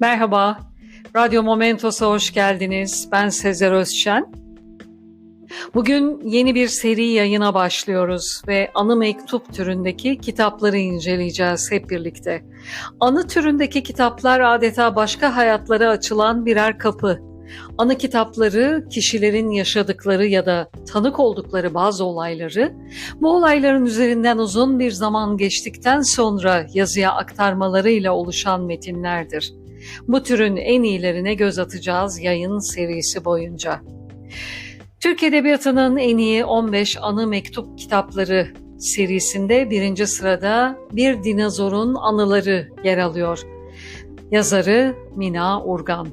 Merhaba, Radyo Momentos'a hoş geldiniz. Ben Sezer Özşen. Bugün yeni bir seri yayına başlıyoruz ve anı mektup türündeki kitapları inceleyeceğiz hep birlikte. Anı türündeki kitaplar adeta başka hayatlara açılan birer kapı. Anı kitapları kişilerin yaşadıkları ya da tanık oldukları bazı olayları, bu olayların üzerinden uzun bir zaman geçtikten sonra yazıya aktarmalarıyla oluşan metinlerdir. Bu türün en iyilerine göz atacağız yayın serisi boyunca. Türk Edebiyatı'nın en iyi 15 anı mektup kitapları serisinde birinci sırada Bir Dinozorun Anıları yer alıyor. Yazarı Mina Urgan.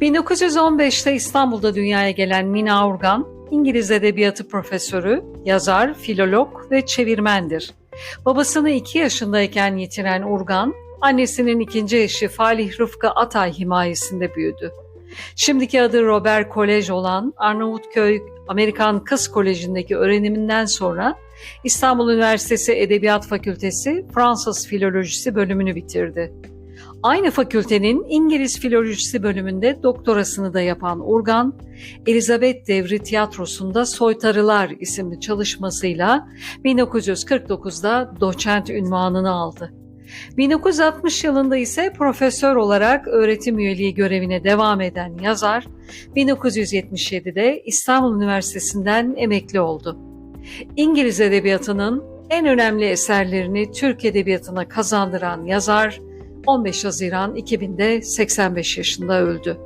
1915'te İstanbul'da dünyaya gelen Mina Urgan, İngiliz Edebiyatı profesörü, yazar, filolog ve çevirmendir. Babasını 2 yaşındayken yitiren Urgan, annesinin ikinci eşi Falih Rıfkı Atay himayesinde büyüdü. Şimdiki adı Robert Kolej olan Arnavutköy Amerikan Kız Koleji'ndeki öğreniminden sonra İstanbul Üniversitesi Edebiyat Fakültesi Fransız Filolojisi bölümünü bitirdi. Aynı fakültenin İngiliz Filolojisi bölümünde doktorasını da yapan Urgan, Elizabeth Devri Tiyatrosu'nda Soytarılar isimli çalışmasıyla 1949'da doçent ünvanını aldı. 1960 yılında ise profesör olarak öğretim üyeliği görevine devam eden yazar, 1977'de İstanbul Üniversitesi'nden emekli oldu. İngiliz edebiyatının en önemli eserlerini Türk edebiyatına kazandıran yazar, 15 Haziran 2000'de 85 yaşında öldü.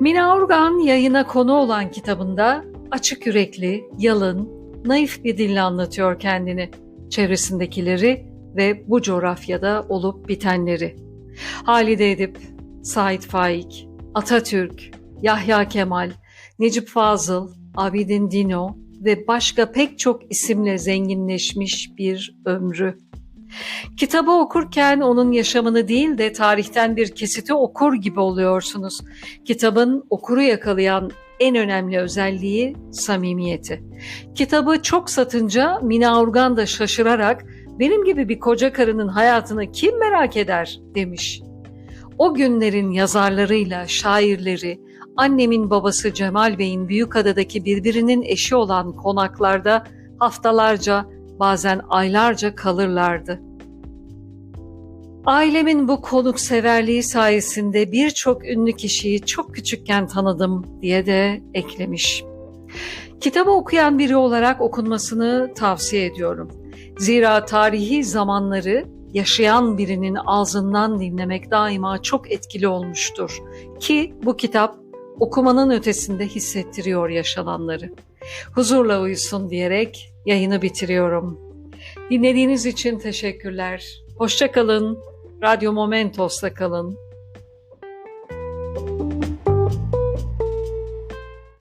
Mina Urgan yayına konu olan kitabında açık yürekli, yalın, naif bir dille anlatıyor kendini, çevresindekileri ve bu coğrafyada olup bitenleri. Halide Edip, Said Faik, Atatürk, Yahya Kemal, Necip Fazıl, Abidin Dino ve başka pek çok isimle zenginleşmiş bir ömrü. Kitabı okurken onun yaşamını değil de tarihten bir kesiti okur gibi oluyorsunuz. Kitabın okuru yakalayan en önemli özelliği samimiyeti. Kitabı çok satınca Mina Urgan da şaşırarak benim gibi bir koca karının hayatını kim merak eder demiş. O günlerin yazarlarıyla şairleri, annemin babası Cemal Bey'in Büyükada'daki birbirinin eşi olan konaklarda haftalarca bazen aylarca kalırlardı. Ailemin bu konukseverliği sayesinde birçok ünlü kişiyi çok küçükken tanıdım diye de eklemiş. Kitabı okuyan biri olarak okunmasını tavsiye ediyorum. Zira tarihi zamanları yaşayan birinin ağzından dinlemek daima çok etkili olmuştur. Ki bu kitap okumanın ötesinde hissettiriyor yaşananları. Huzurla uyusun diyerek yayını bitiriyorum. Dinlediğiniz için teşekkürler. Hoşça kalın. Radyo Momentos'ta kalın.